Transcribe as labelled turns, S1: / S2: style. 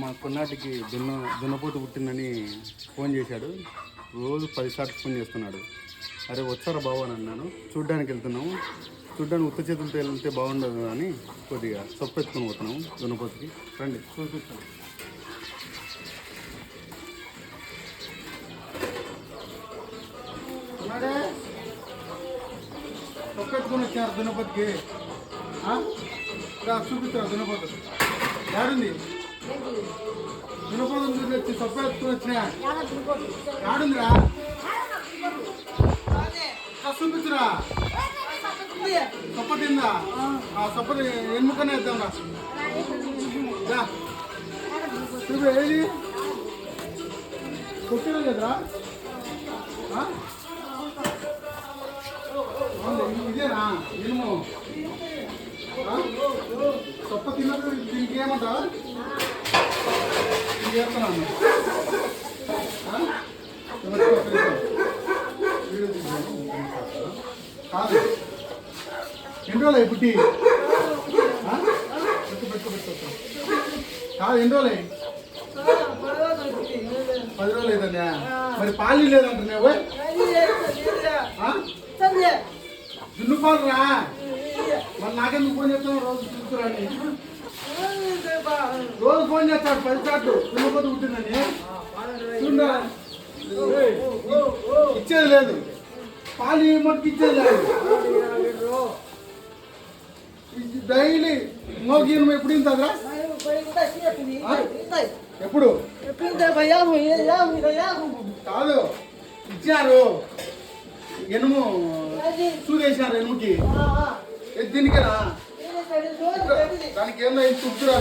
S1: మా కొన్నాటికి దున్న దున్నపోటు పుట్టిందని ఫోన్ చేశాడు. రోజు పది సార్లు ఫోన్ చేస్తున్నాడు. అరే వచ్చారా బాబు అని అన్నాను. చూడ్డానికి వెళ్తున్నాము. చూడ్డానికి ఉత్త చేతులతో వెళ్తే బాగుండదు అని కొద్దిగా సొప్పు పోతున్నాము దున్నపోతుకి రండి చూపిస్తాను ఉన్నాడే? వచ్చారు దున్నపోతుకి చూపిస్తారు దున్నపోతు దున్నపోతు చూసి వచ్చి సొప్పు ఎత్తుకొని వచ్చినా ఏడుందిరా ఆ, చూపించురా సొప్ప తిందా? ఆ. సొప్పని ఎన్నుకనే వేద్దాం రా. చూపి ఏది? కొట్టిన ఇది- ఇదేనా? ఇనుము? సొప్ప తిన్నప్పుడు దీనికి ఏమంటావా చేస్తున్నాను ఆ? ఎవరికి ఒక నిమిషం. వీడియో తీసాను. కాదు ఎన్ని రోజులు పుట్టి ఆ? పెట్టు పెట్టు పెట్టు పెట్టు. కాదు ఎన్ని రోజులు పది రోజులు అవుతుందా మరి పాలు లేదంటున్నావు జున్ను పాలు రా మరి నాకెందుకు ఫోన్ చేస్తావు రోజు చూస్తురాని రోజు ఫోన్ చేస్తాడు పది జున్నుపోతు పుట్టిందని చూడా ఇచ్చేది లేదు. పాలు మటుకు ఇచ్చేది లేదు. ఇది డైలీ మోగీనం ఎప్పుడు ఇంతదిరా ఎప్పుడు? కాదు. ఇచ్చారు. ఎనుము చూసేసినారు ఎనుముకి. దీనికేనా? దానికి ఇంత ఉప్పురా